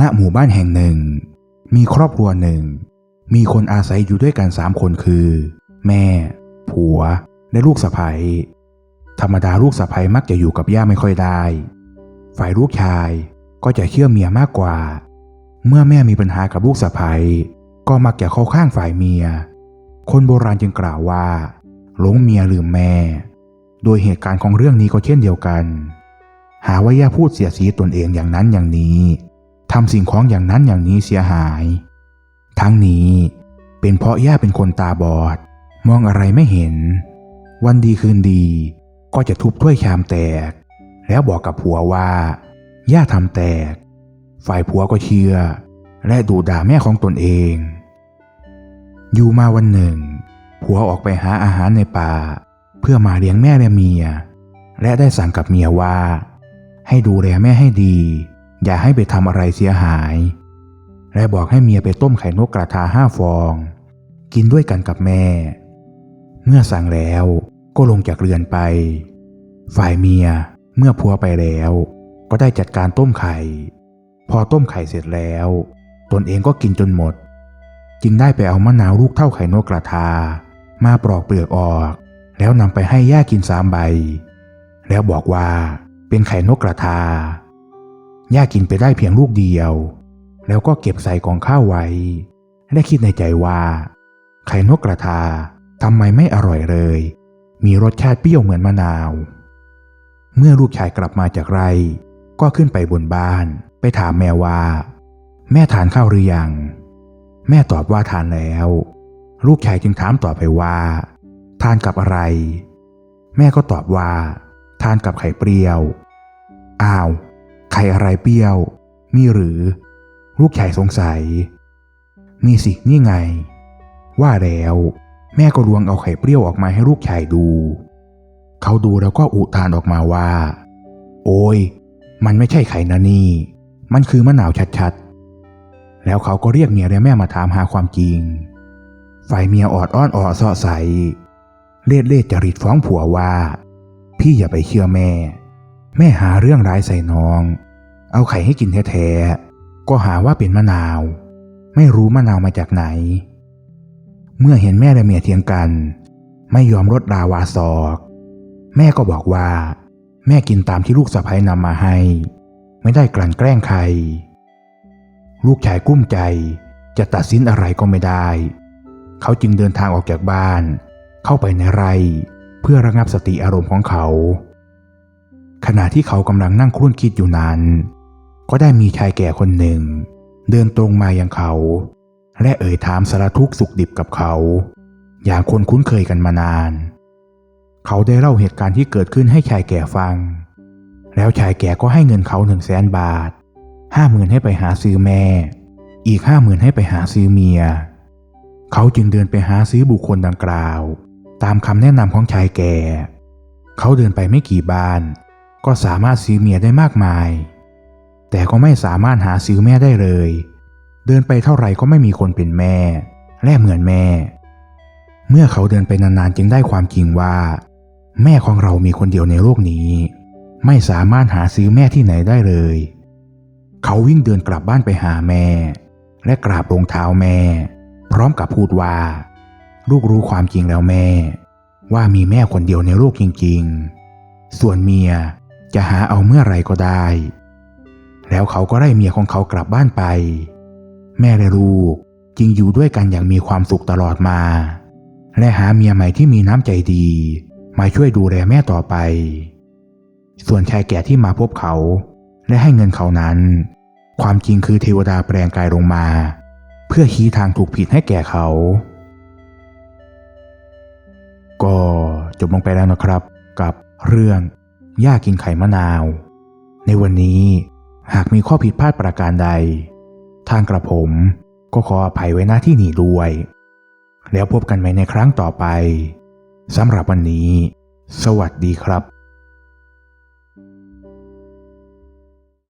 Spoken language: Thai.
ณหมู่บ้านแห่งหนึ่ง มีครอบครัวหนึ่ง มีคนอาศัยอยู่ด้วยกันสามคนคือ แม่ ผัว และลูกสะใภ้ธรรมดาลูกสะใภ้มักจะอยู่กับย่าไม่ค่อยได้ ฝ่ายลูกชายก็จะเชื่อเมียมากกว่า เมื่อแม่มีปัญหากับลูกสะใภ้ก็มักจะเข้าข้างฝ่ายเมีย คนโบราณจึงกล่าวว่าหลงเมียลืมแม่ โดยเหตุการณ์ของเรื่องนี้ก็เช่นเดียวกัน หาว่าย่าพูดเสียสีตนเองอย่างนั้นอย่างนี้ ทำสิ่งของอย่างนั้นอย่างนี้เสียหาย ทั้งนี้เป็นเพราะย่าเป็นคนตาบอด มองอะไรไม่เห็น วันดีคืนดีก็จะทุบถ้วยชามแตก แล้วบอกกับผัวว่า ย่าทำแตก ฝ่ายผัวก็เชื่อ และดูด่าแม่ของตนเอง อยู่มาวันหนึ่ง ผัวออกไปหาอาหารในป่า เพื่อมาเลี้ยงแม่และเมีย และได้สั่งกับเมียว่า ให้ดูแลแม่ให้ดี อย่าให้ไปทำอะไรเสียหาย และบอกให้เมียไปต้มไข่นกกระทาห้าฟอง กินด้วยกันกับแม่ เมื่อสั่งแล้วก็ลงจากเรือนไป ฝ่ายเมียเมื่อผัวไปแล้ว ก็ได้จัดการต้มไข่ พอต้มไข่เสร็จแล้ว ตนเองก็กินจนหมด จึงได้ไปเอามะนาวลูกเท่าไข่นกกระทา มาปลอกเปลือกออก แล้วนำไปให้ย่ากินสามใบ แล้วบอกว่าเป็นไข่นกกระทา ย่ากินไปได้เพียงลูกเดียว แล้วก็เก็บใส่กองข้าวไว้และคิดในใจว่า ไข่นกกระทาทำไมไม่อร่อยเลย มีรสชาติเปรี้ยวเหมือนมะนาว เมื่อลูกชายกลับมาจากไร่ ก็ขึ้นไปบนบ้าน ไปถามแม่ว่า แม่ทานข้าวหรือยัง แม่ตอบว่าทานแล้ว ลูกชายจึงถามต่อไปว่า ทานกับอะไร แม่ก็ตอบว่า ทานกับไข่เปรี้ยว อ้าว ข่อะไรเปรี้ยวมีหรือ ลูกชายสงสัยมีสิ นี่ไง ว่าแล้ว แม่ก็ลวงเอาไข่เปรี้ยวออกมาให้ลูกชายดู เขาดูแล้วก็อุทานออกมาว่า โอ้ย มันไม่ใช่ไข่นะนี่ มันคือมะนาวชัดๆ แล้วเขาก็เรียกเมียและแม่มาถามหาความจริง ฝ่ายเมียออดอ้อนออดเสาะใส เล่ดเล่ดจริตฟ้องผัวว่า พี่อย่าไปเชื่อแม่แม่หาเรื่องร้ายใส่น้อง เอาไข่ให้กินแท้ๆ ก็หาว่าเป็นมะนาว ไม่รู้มะนาวมาจากไหน เมื่อเห็นแม่และเมียเถียงกัน ไม่ยอมลดราวาศอก แม่ก็บอกว่า แม่กินตามที่ลูกสะใภ้นำมาให้ ไม่ได้กลั่นแกล้งใคร ลูกชายกุ้มใจจะตัดสินอะไรก็ไม่ได้ เขาจึงเดินทางออกจากบ้าน เข้าไปในไร่เพื่อระงับสติอารมณ์ของเขา ขณะที่เขากำลังนั่งครุ่นคิดอยู่นั้น ก็ได้มีชายแก่คนหนึ่ง เดินตรงมายังเขา และเอ่ยถามสารทุกข์สุขดิบกับเขา อย่างคนคุ้นเคยกันมานาน เขาได้เล่าเหตุการณ์ที่เกิดขึ้นให้ชายแก่ฟัง แล้วชายแก่ก็ให้เงินเขาหนึ่งแสนบาทห้าหมื่นให้ไปหาซื้อแม่ อีกห้าหมื่นให้ไปหาซื้อเมีย เขาจึงเดินไปหาซื้อบุคคลดังกล่าว ตามคำแนะนำของชายแก่ เขาเดินไปไม่กี่บ้าน ก็สามารถซื้อเมียได้มากมาย แต่ก็ไม่สามารถหาซื้อแม่ได้เลย เดินไปเท่าไหร่ก็ไม่มีคนเป็นแม่ และเหมือนแม่ เมื่อเขาเดินไปนานๆจึงได้ความจริงว่า แม่ของเรามีคนเดียวในโลกนี้ ไม่สามารถหาซื้อแม่ที่ไหนได้เลย เขาวิ่งเดินกลับบ้านไปหาแม่ และกราบลงเท้าแม่ พร้อมกับพูดว่า ลูกรู้ความจริงแล้วแม่ ว่ามีแม่คนเดียวในโลกจริง ๆ ส่วนเมียจะหาเอาเมื่อไรก็ได้ แล้วเขาก็ไล่เมียของเขากลับบ้านไป แม่และลูกจึงอยู่ด้วยกันอย่างมีความสุขตลอดมา และหาเมียใหม่ที่มีน้ำใจดี มาช่วยดูแลแม่ต่อไป ส่วนชายแก่ที่มาพบเขา และให้เงินเขานั้น ความจริงคือเทวดาแปลงกายลงมา เพื่อชี้ทางถูกผิดให้แก่เขา ก็จบลงไปแล้วนะครับ กับเรื่องย่ากินไข่มะนาว ในวันนี้ หากมีข้อผิดพลาดประการใด ทางกระผมก็ขออภัยไว้หน้าที่นี้ด้วย แล้วพบกันใหม่ในครั้งต่อไปสำหรับวันนี้ สวัสดีครับ